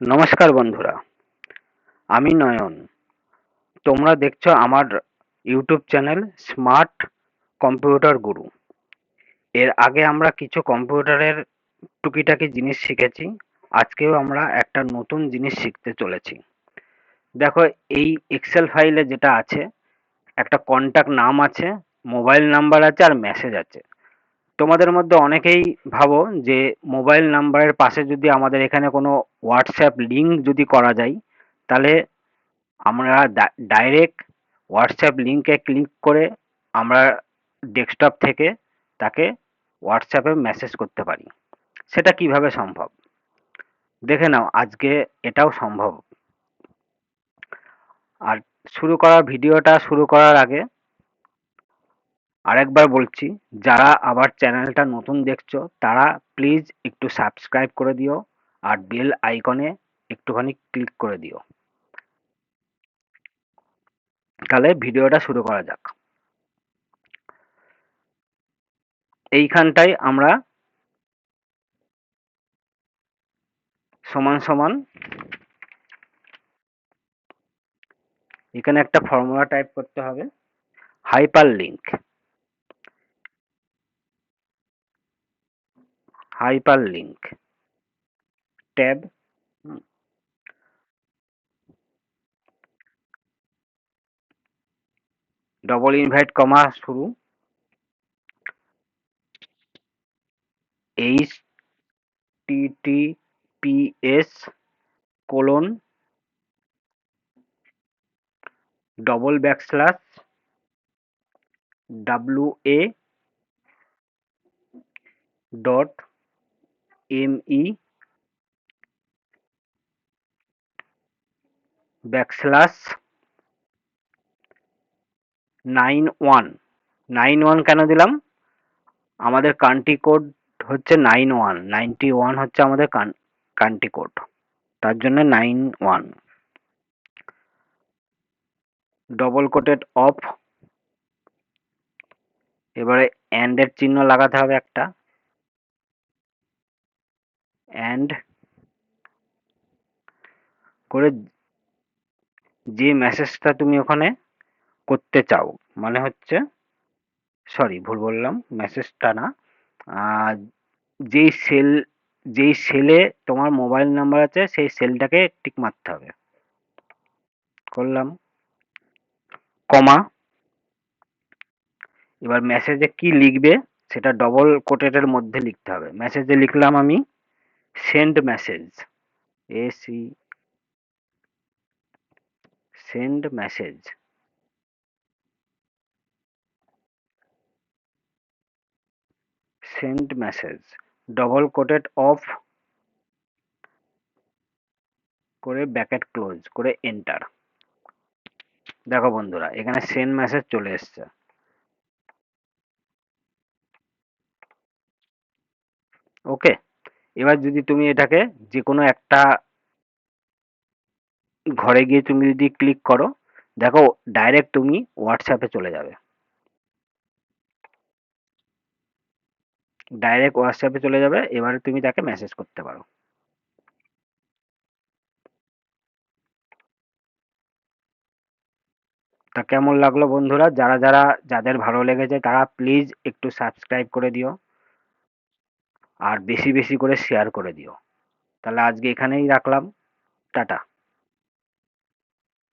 নমস্কার বন্ধুরা, আমি নয়ন। তোমরা দেখছ আমার ইউটিউব চ্যানেল স্মার্ট কম্পিউটার গুরু। এর আগে আমরা কিছু কম্পিউটারের টুকিটাকি জিনিস শিখেছি, আজকেও আমরা একটা নতুন জিনিস শিখতে চলেছি। দেখো, এই এক্সেল ফাইলে যেটা আছে, একটা কন্ট্যাক্ট নাম আছে মোবাইল নাম্বার আছে আর মেসেজ আছে। তোমাদের মধ্যে অনেকেই ভাবো যে মোবাইল নাম্বারের পাশে যদি আমাদের এখানে কোনো হোয়াটসঅ্যাপ লিঙ্ক যদি করা যায়, তাহলে আমরা ডাইরেক্ট হোয়াটসঅ্যাপ লিঙ্কে ক্লিক করে আমরা ডেস্কটপ থেকে তাকে হোয়াটসঅ্যাপে মেসেজ করতে পারি। সেটা কীভাবে সম্ভব? দেখে নাও, আজকে এটাও সম্ভব। আর শুরু করা ভিডিওটা শুরু করার আগে আরেকবার বলছি, যারা আবার চ্যানেলটা নতুন দেখছ, তারা প্লিজ একটু সাবস্ক্রাইব করে দিও আর বেল আইকনে একটুখানি ক্লিক করে দিও। তাহলে ভিডিওটা শুরু করা যাক। এইখানটায় আমরা সমান সমান এখানে একটা ফর্মুলা টাইপ করতে হবে hyperlink hyperlink tab. Double inverted comma শুরু। H TTPS colon. Double backslash. W A dot ME backslash nine one nine one কেন দিলাম? আমাদের কান্ট্রি কোড হচ্ছে নাইন ওয়ান নাইনটি ওয়ান হচ্ছে আমাদের কান্ট্রি কোড তার জন্য nine one double quoted off এবারে অ্যান্ডের চিহ্ন লাগাতে হবে একটা। অ্যান্ড করে যে মেসেজটা তুমি ওখানে করতে চাও মানে হচ্ছে সরি ভুল বললাম মেসেজটা না যেই সেল যেই সেলে তোমার মোবাইল নাম্বার আছে, সেই সেলটাকে টিক মারতে হবে। করলাম কমা এবার মেসেজে কি লিখবে, সেটা ডবল কোটেটের মধ্যে লিখতে হবে। মেসেজে লিখলাম আমি সেন্ড মেসেজ, এ C, send message. Send message double quoted off করে ব্যাকেট ক্লোজ, করে এন্টার। দেখো বন্ধুরা, এখানে সেন্ড মেসেজ চলে এসছে। ওকে? এবার যদি তুমি এটাকে যে কোনো একটা ঘরে গিয়ে তুমি যদি ক্লিক করো, দেখো ডাইরেক্ট তুমি হোয়াটসঅ্যাপে চলে যাবে। ডাইরেক্ট হোয়াটসঅ্যাপে চলে যাবে, এবারে তুমি তাকে মেসেজ করতে পারো। তা কেমন লাগল বন্ধুরা? যারা যারা, যাদের ভালো লেগেছে তারা প্লিজ একটু সাবস্ক্রাইব করে দিও। আর বেশি বেশি করে শেয়ার করে দিও। তাহলে আজকে এখানেই রাখলাম। টাটা।